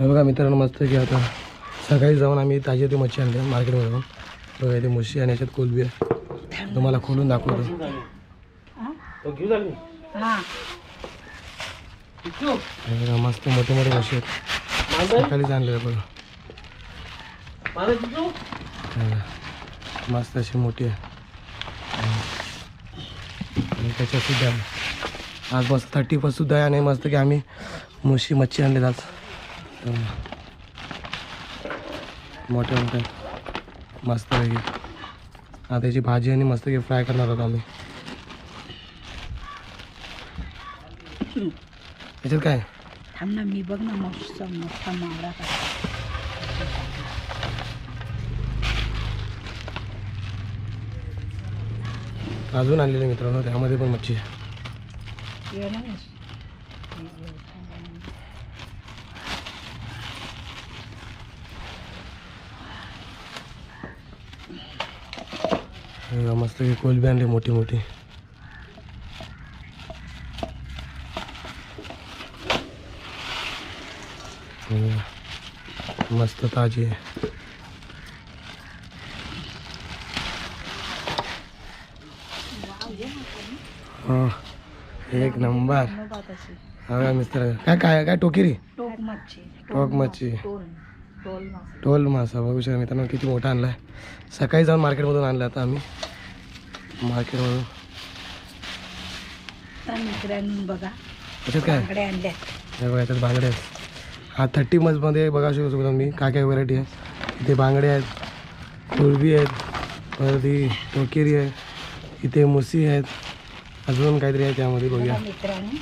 हे बघा मित्रांनो मस्त की आता सकाळी जाऊन आम्ही ताजी ती मच्छी आणली मार्केटमधून बघा इथे मुशी आणि याच्यात कोलबी आहे तुम्हाला खोलून दाखवतो बघा मस्त मोठे मोठे मशी आहेत सकाळीच आणले बघा. मस्त अशी मोठी आहे आणि त्याच्यात सुद्धा आहे. आज मस्त थर्टी फर्स्ट सुद्धा आहे आणि मस्त की आम्ही मुशी मच्छी आणले बघा. मोठे मोठे. मस्त पैकी. आता त्याची भाजी आणि मस्त की फ्राय करणार आहोत आम्ही. याच्यात काय? थांब ना मी बघ ना मस्त मोठा मावळा का अजून आणलेले मित्रांनो त्यामध्ये पण मच्छी. मस्त की कोलबी आणली मोठी मोठी हे मस्त ताजी आहे एक नंबर तशी हा मिस्टर काय काय काय टोकिरी? टोक मच्छी. टोक मच्छी. टोल मासा. बघू शकता मित्रांनो किती मोठा आणला आहे सकाळी जाऊन मार्केटमधून आणला आता आम्ही. मार्केटमधून. त्याच्यात काय? बघा याच्यात बांगडे आहेत. हा थर्टी मजमध्ये बघा शकतो मी काय काय व्हरायटी आहे. इथे बांगडे आहेत कोळबी आहेत परत ही टोकेरी आहे इथे मुसी आहेत. अजून काहीतरी आहे त्यामध्ये बघूया. बघा मित्रांनो.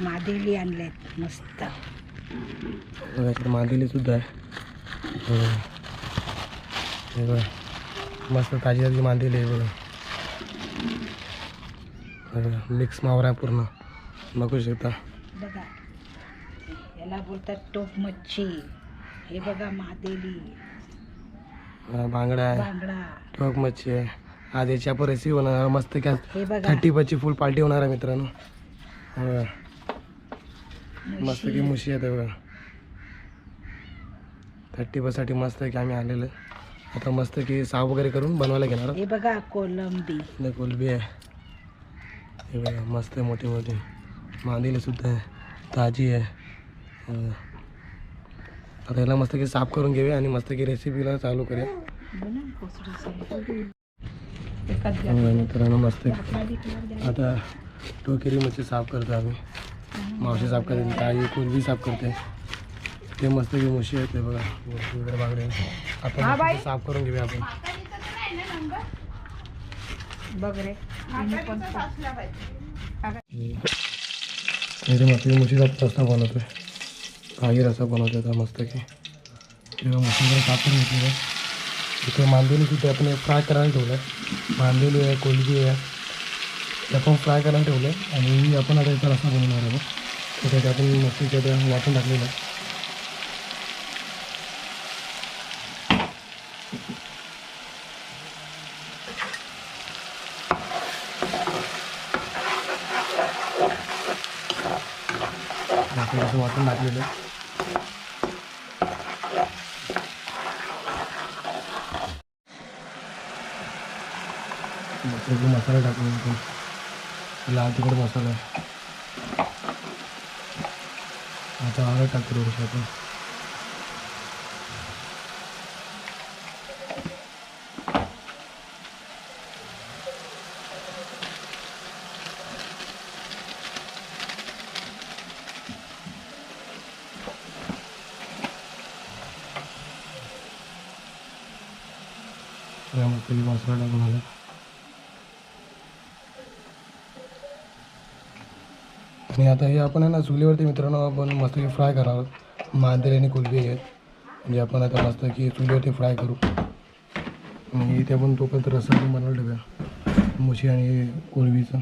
मादेली आणल्यात मस्त. बघा इकडे मांदेली सुद्धा आहे हे। बघा. मस्त ताजी ताजी मांदेली आहे बघा मिक्स मावरा आहे पूर्ण बघू शकता बघा। याला बोलतात टोक मच्छी। हे बघा मादेली। बांगडा आहे टोक मच्छी आहे आज याची आपण रेसिपी होणार मस्त काय थर्टी पची फुल पार्टी होणार आहे मित्रांनो। मस्त की मुशी. आहे बघा. थर्टी साठी मस्त आहे की आम्ही आलेलं. आता मस्त की साव वगैरे करून बनवायला घेणार. हे बघा कोलंबी. कोलबी आहे. हे बघा मस्त आहे मोठी मोठी. मांदिली सुद्धा आहे. ताजी आहे. आता याला मस्त की साफ करून घेऊया आणि मस्त की रेसिपीला चालू करूया. हे मित्रांनो मस्त आता टोकेरी मच्छी साफ करतो आम्ही. मावशी साफ़ करते ताजी कोलबी साफ़ करते ते मस्त की मुशी आहे ते बघा वगैरे बागडे की साफ़ करून घेऊया आपण. बघ रे मस्त मुशीचा रस्ता बनवतोय. काही रस्ता बनवतोय आता मस्त की तेव्हा वगैरे साफ़ करून घेतली इथे मांदेली तिथे आपण फ्राय करायला ठेवलं आहे. मांदेली आहे कोलबी आहे. ते आपण फ्राय करायला ठेवलं आहे. आणि आपण आता याचा रस्ता बनवणार आहे त्याच्यात आपण मस्त त्यात वाटून टाकलेलं आहे. असं वाटून टाकलेलं आहे. मसाला टाकून लाल तिखट मसाला आहे 자잘하게 들어오셔야 돼요. 그냥 또 이번 설레고 하네. आणि आता हे आपण आहे ना चुलीवरती मित्रांनो आपण मस्त फ्राय करावं. मांदेली आणि कोलबी आहेत. म्हणजे आपण आता मस्त की चुलीवरती फ्राय करू. आणि इथे आपण तोपर्यंत रस्सा पण बनवून ठेवूया. मुशी आणि कोलबीचं.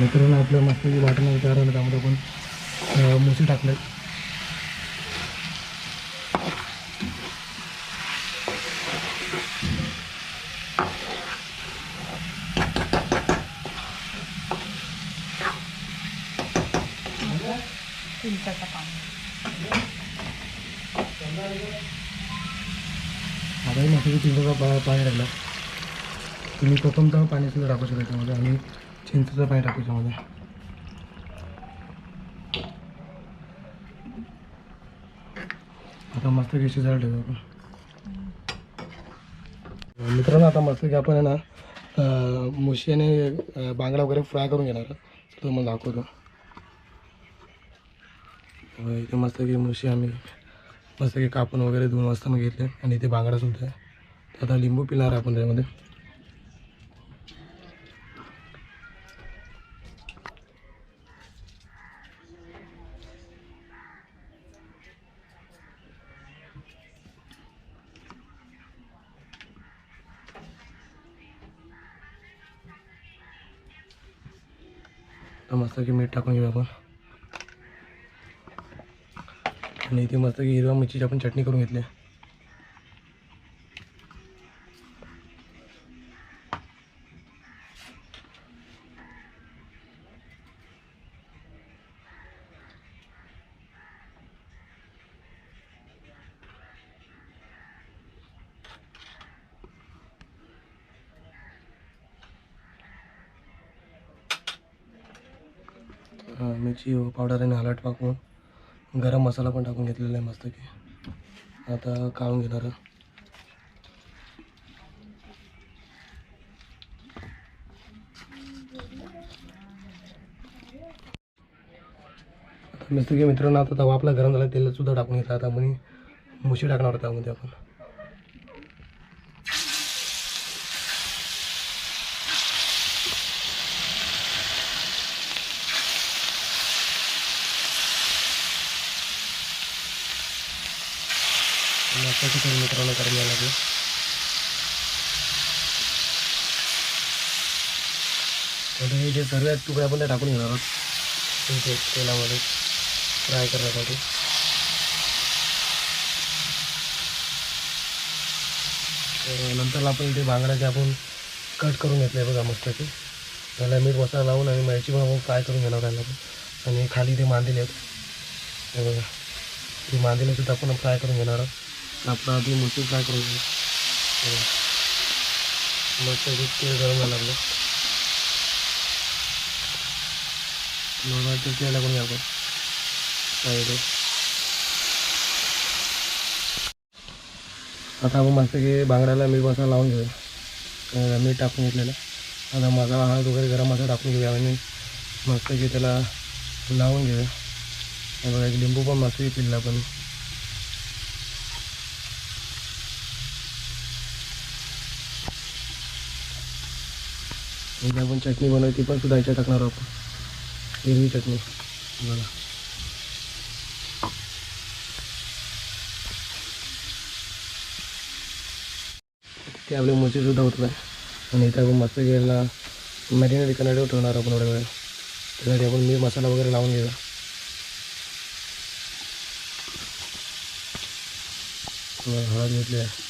मित्रांनो आपल्या मस्त वाटणं विचारायला त्यामध्ये आपण मोती टाकले आता मसाले चिंचाचा पाणी टाकलं. तुम्ही कोकमचं पाणी सुद्धा टाकू शकता त्यामध्ये आणि चिंचाचं पाणी टाकू त्यामध्ये आता मस्त की शिजायला ठेवू आपण. मित्रांनो आता मस्त की आपण आहे ना मुशीने बांगडा वगैरे फ्राय करून घेणार तुम्हाला दाखवतो. हो, इथे मस्त की मुशी आम्ही मस्त की कापून वगैरे दोन वाजता घेतले. आणि इथे बांगडा सुद्धा आहे. तर आता लिंबू पिणार आपण त्यामध्ये. तर मस्त की मीठ टाकून घेऊ आपण आणि इथे मस्त की हिरव्या मिरचीची आपण चटणी करून घेतली आहे. मिरची पावडर आणि हलट टाकून गरम मसाला पण टाकून घेतलेला आहे मस्त की. आता काढून घेणार आता मस्त की मित्रांनो आता तवा आपला गरम झाला तेल सुद्धा टाकून घेतला. आता आपण मुशी टाकणार त्यामध्ये आपण. मस्त की मित्रांनो करायला घ्यायला लागेल. आता हे जे सर्व आहेत तुकडे आपण ते टाकून घेणार आहोत. तेलामध्ये फ्राय करण्यासाठी. तर नंतर आपण इथे बांगड्याचे आपण कट करून घेतले बघा मस्त ते त्याला मीठ मसाला लावून आणि मिरची पण आपण फ्राय करून घेणार त्याला आणि खाली ते मांदेले आहेत. हे बघा. ते मांदेले सुद्धा आपण फ्राय करून घेणार आहोत. कापडा आधी मोठी फ्राय करून घेऊ मस्त तेल गरम व्हायला लागलं नॉर्मल तेल तेल घ्या आपण साईड आता आपण मस्त की बांगड्याला मीठ मसाला लावून घेऊया. मीठ टाकून घेतलेलं. आता मसाला हळद वगैरे गरम मसाला टाकून घेऊया आणि मस्त की त्याला लावून घेऊया. बघा एक लिंबू पण मस्त पिल्ला पण. इथे आपण चटणी बनवली ती पण सुद्धा याच्या टाकणार आपण. हिरवी चटणी. बघा. ते आपले मोची सुद्धा होत नाही. आणि इथे आपण मस्त घ्यायला मॅरिनेट करण्यासाठी ठेवणार आपण एवढ्या वेळ त्यासाठी आपण मीठ मसाला वगैरे लावून घेऊया. हळद घेतली आहे.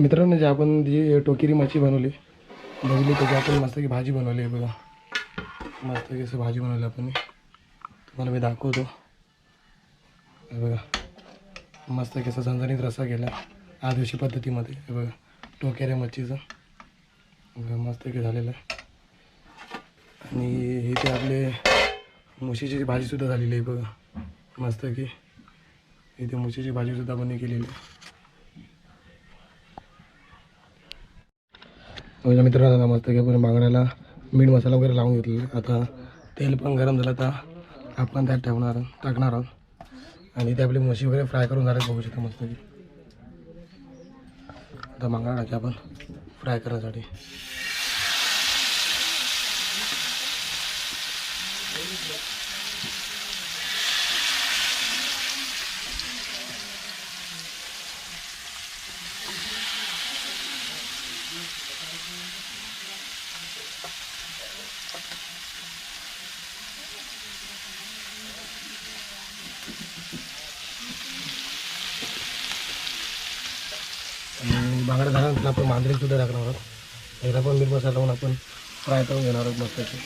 मित्रांनो जे आपण जी टोकेरी मच्छी बनवली बनवली त्याची आपण मस्त की भाजी बनवली आहे बघा. मस्त की असं भाजी बनवली आपण. तुम्हाला मी दाखवतो. बघा. मस्त की असं झणझणीत रस्सा केला. आदिवशी पद्धतीमध्ये हे बघा टोकेऱ्या मच्छीचं. बघा मस्त की झालेलं आहे. आणि हे ते आपले मुशीची भाजीसुद्धा झालेली आहे बघा. मस्त की. इथे मुशीची भाजीसुद्धा आपण केलेली आहे. माझ्या मित्रांनो मस्त की पूर्ण बांगड्याला मीठ मसाला वगैरे लावून घेतलेला. आता तेल पण गरम झालं तर आपण त्यात ठेवणार टाकणार आहोत. आणि ते आपली म्हशी वगैरे फ्राय करून झाले बघू शकतो मस्त की आता बांगडा टाकी आपण फ्राय करण्यासाठी. आणि बांगडा झाल्यानंतर आपण मांजरी सुद्धा टाकणार आहोत. याला पण मीठ मसाला लावून आपण फ्राय करून घेणार आहोत मस्तपैकी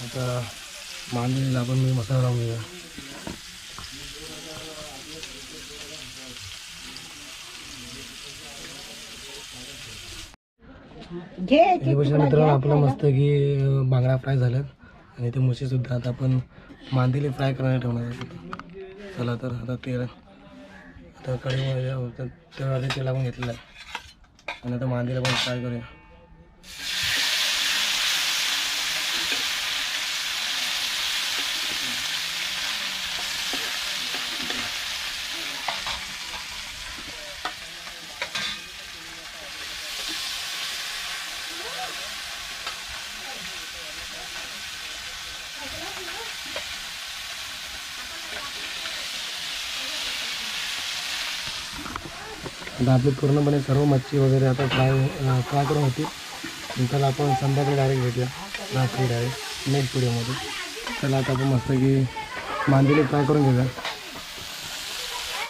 आता मांजरीला आपण मी मसाला लावून घेऊया. मित्रांनो आपलं मस्त की बांगडा फ्राय झाल्यात आणि ते मुशी सुद्धा आता आपण मांदेली फ्राय करायला ठेवणार चला तर आता तेल आता कढईमध्ये तेल आधी तेल लावून घेतलेलं आहे. आणि आता मांदेला पण फ्राय करूया. आता आपली पूर्णपणे सर्व मच्छी वगैरे आता फ्राय हो- फ्राय करून होती. त्याला आपण संध्याकाळी डायरेक्ट भेटूया. रात्री डायरेक्ट नेक्स्ट व्हिडिओमध्ये त्याला आता आपण मस्त की मांदेली फ्राय करून घेऊया.